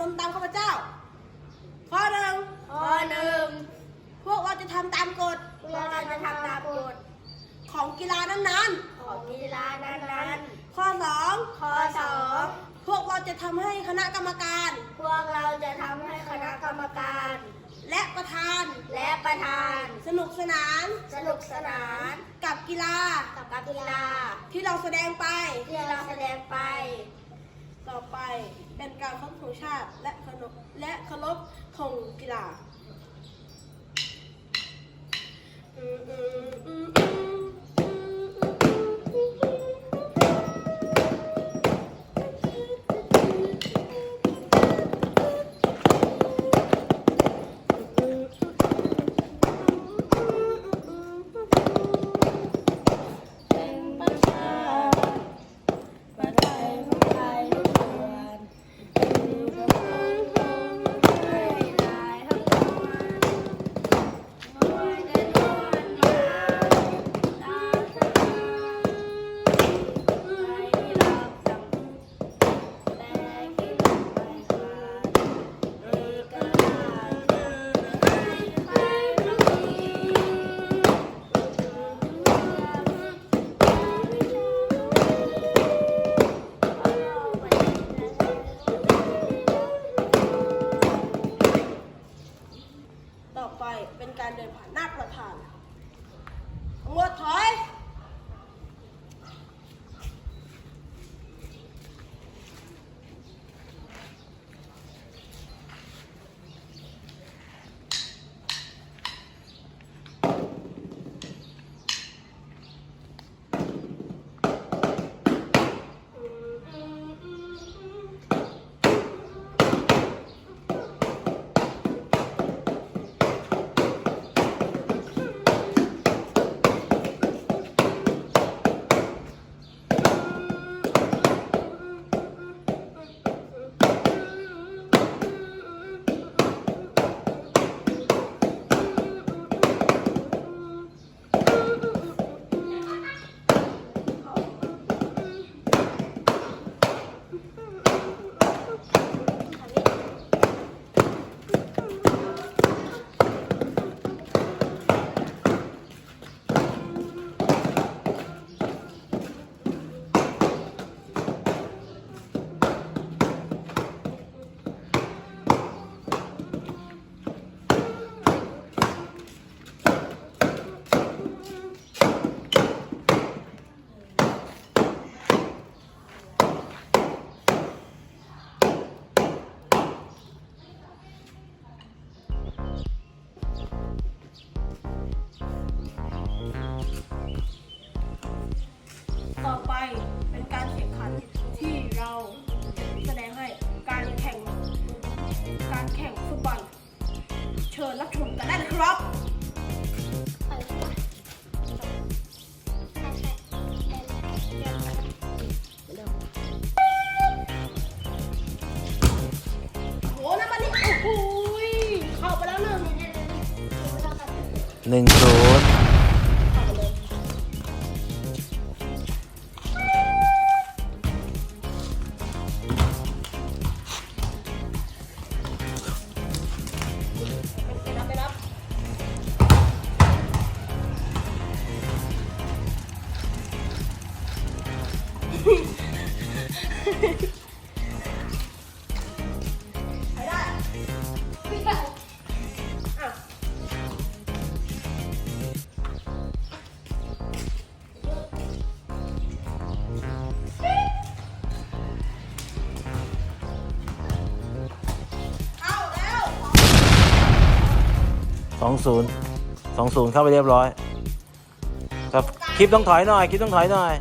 ลมตามข้าพเจ้า ข้อหนึ่งข้อหนึ่งพวกเราจะทำตามกฎพวกเราจะทำตามกฎของกีฬานั้นของกีฬานั้นๆข้อสองๆ ข้อสองพวกเราจะทำให้คณะกรรมการ พวกเราจะทำให้คณะกรรมการ และประธานและประธาน สนุกสนานสนุกสนานกับกีฬากับกีฬาที่เราแสดงไป ที่เราแสดงไป ต่อไปเป็นการเคารพธงชาติและเคารพและเคารพธงกีฬาอื หนึ่งศูนย์ 20 20 เข้าไปเรียบร้อยครับคลิปต้องถอยหน่อยคลิปต้องถอยหน่อย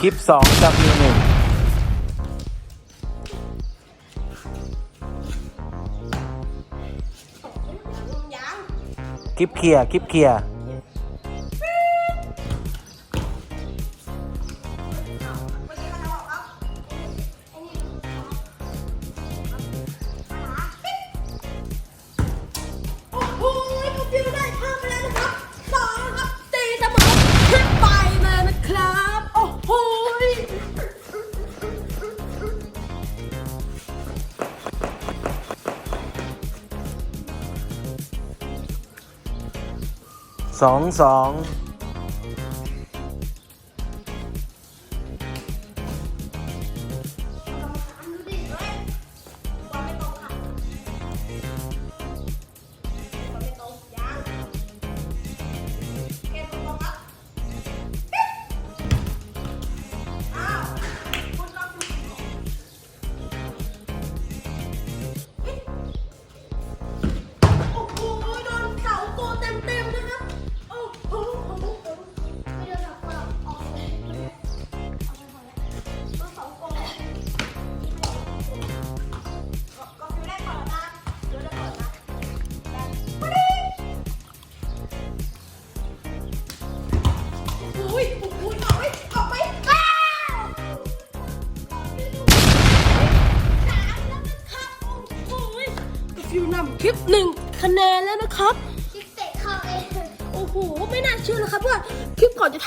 คลิปสองจะมีหนึ่งคลิปเคลียร์คลิปเคลียร์ 爽爽。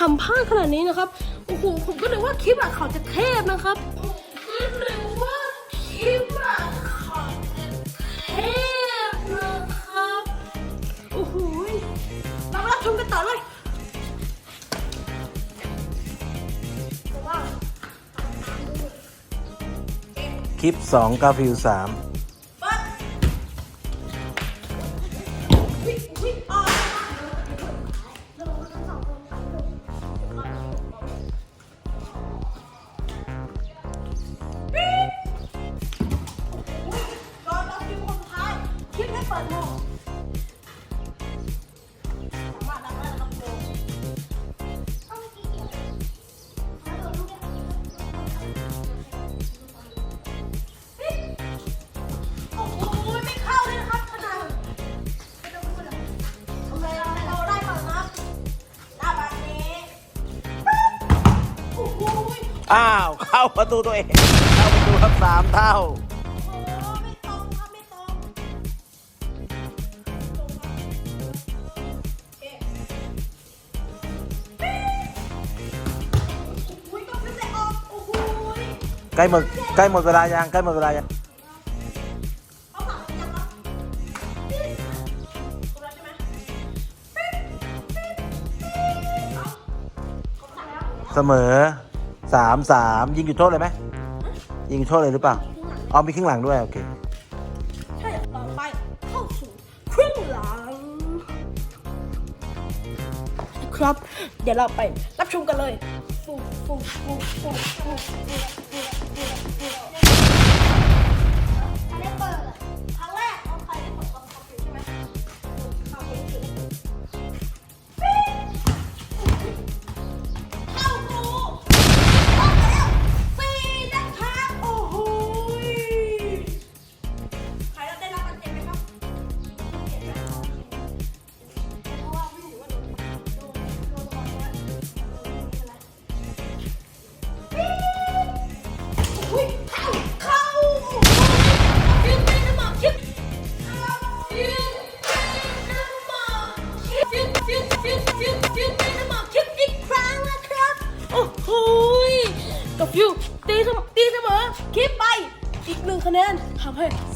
ทำพลาดขนาดนี้นะครับ โอ้โห ผมก็เลยว่าคลิปอะเขาจะเทพนะครับผมก็เลยว่าคลิปอะเขาจะเทพนะครับ โอ้โหมารับชมกันต่อเลยคลิป 2กาฟิว3 อ้าว เข้าประตูตัวเอง เข้าประตูครับสามเท่า ใกล้หมดใกล้หมดเวลายังใกล้หมดเวลายังเสมอ สามสามยิงจุดโทษเลยไหมยิงโทษเลยหรือเปล่าเอามีครึ่งหลังด้วยโอเคใช่ต่อไปเข้าสู่ครึ่งหลังครับ เดี๋ยวเราไปรับชมกันเลยฟุ๊บฟุ๊บฟุ๊บฟุ๊ฟ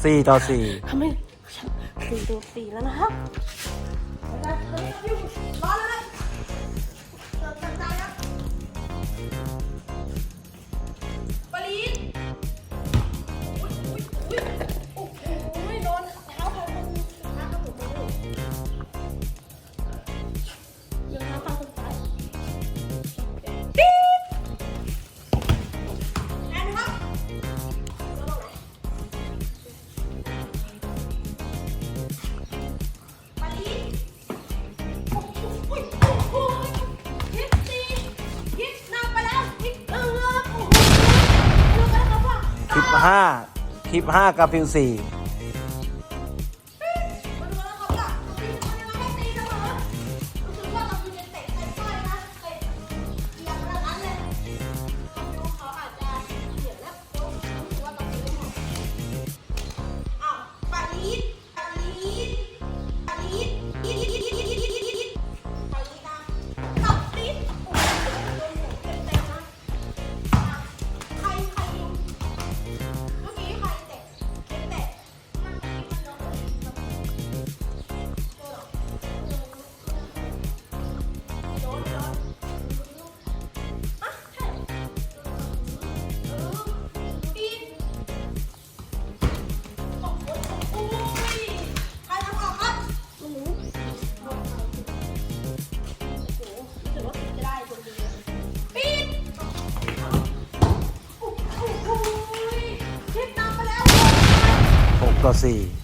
สี่ต่อสี่ทำไมสี่ต่อสี่แล้วนะคะ 5คลิป 5 กับฟิล4 4.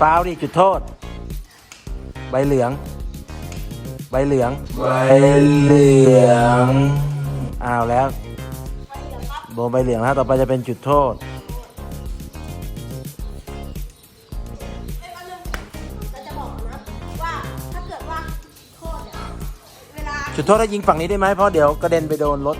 ฟาวดิจุดโทษ ใบเหลือง ใบเหลือง ใบเหลืองอ้าวแล้วโดนใบเหลืองแล้วต่อไปจะเป็นจุดโทษ จุดโทษถ้ายิงฝั่งนี้ได้ไหมเพราะเดี๋ยวกระเด็นไปโดนรถ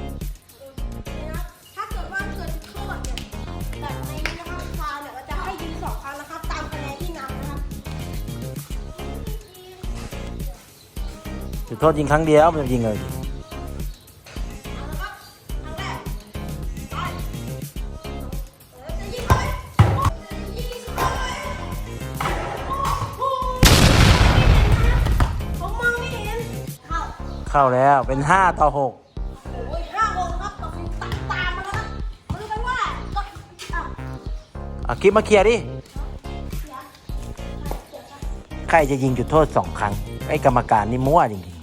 โทษยิงครั้งเดียวมันยิงเลยเข้าแล้วเป็น 5 ต่อ 6อาคลิปมาเคลียร์ดิ ใครจะยิงจุดโทษสองครั้ง ไอ้กรรมการนี่มั่วจริง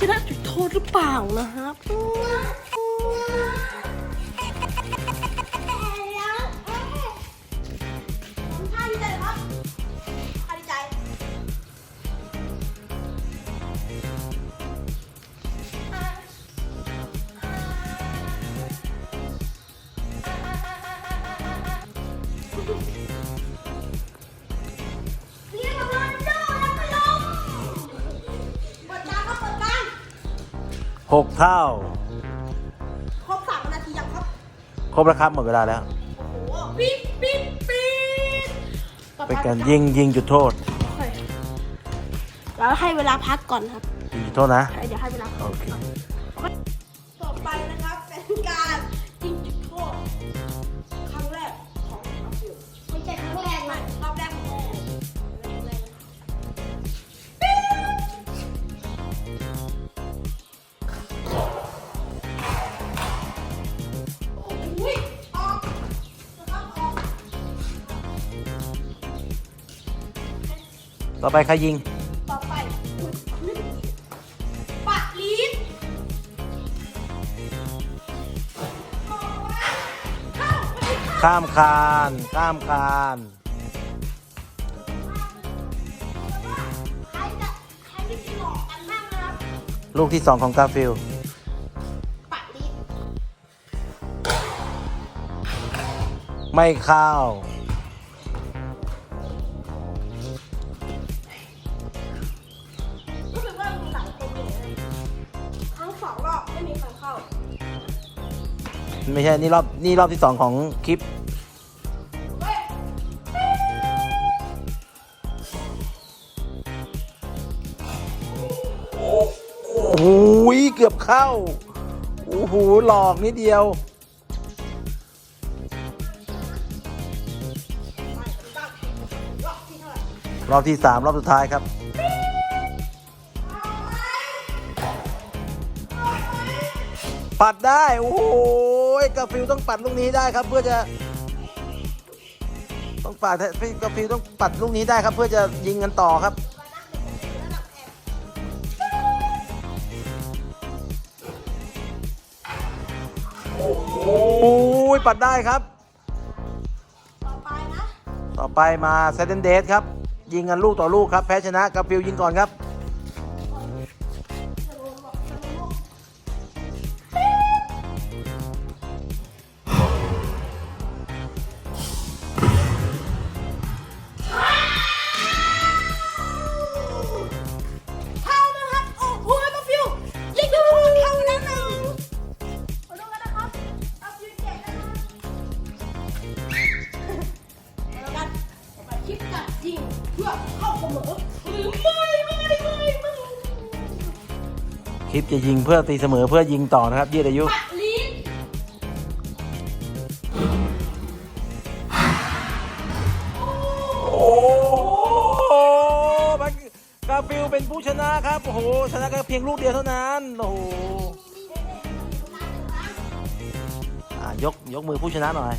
จะได้จุดโทษหรือเปล่านะครับ หกเท่า ครบสามนาทียังครับ ครบแล้วครับหมดเวลาแล้ว โอ้โหปิ๊บปิ๊บปิ๊บเปการยิงยิงจุดโทษแล้วให้เวลาพักก่อนครับจุดโทษนะ เดี๋ยวให้เวลาโอเค ต่อไปใครยิง ต่อไปปะลีดข้ามคาน ข้ามคาน ใครจคานลูกที่สองของกาฟิล ปะลีดไม่เข้า ไม่ใช่นี่รอบนี่รอบที่สองของคลิป โอ้ยเกือบเข้า โอ้โหหลอกนิดเดียวรอบที่สามรอบสุดท้ายครับ ปัดได้ โอ้โห กาฟิลต้องปัดลูกนี้ได้ครับ เพื่อจะ ต้องปัดกาฟิลต้องปัดลูกนี้ได้ครับ เพื่อจะยิงกันต่อครับโอ้ยปัดได้ครับ ต่อไปนะ ต่อไปมาเซเดนเดสครับ ยิงกันลูกต่อลูกครับ แพ้ชนะกาฟิลยิงก่อนครับ จะยิงเพื่อตีเสมอเพื่อยิงต่อนะครับ ยืดอายุ ลิ้นโอ้โหมันกาฟิลเป็นผู้ชนะครับ โอ้โห ชนะกันเพียงลูกเดียวเท่านั้น โอ้โหอะยก ยกมือผู้ชนะหน่อย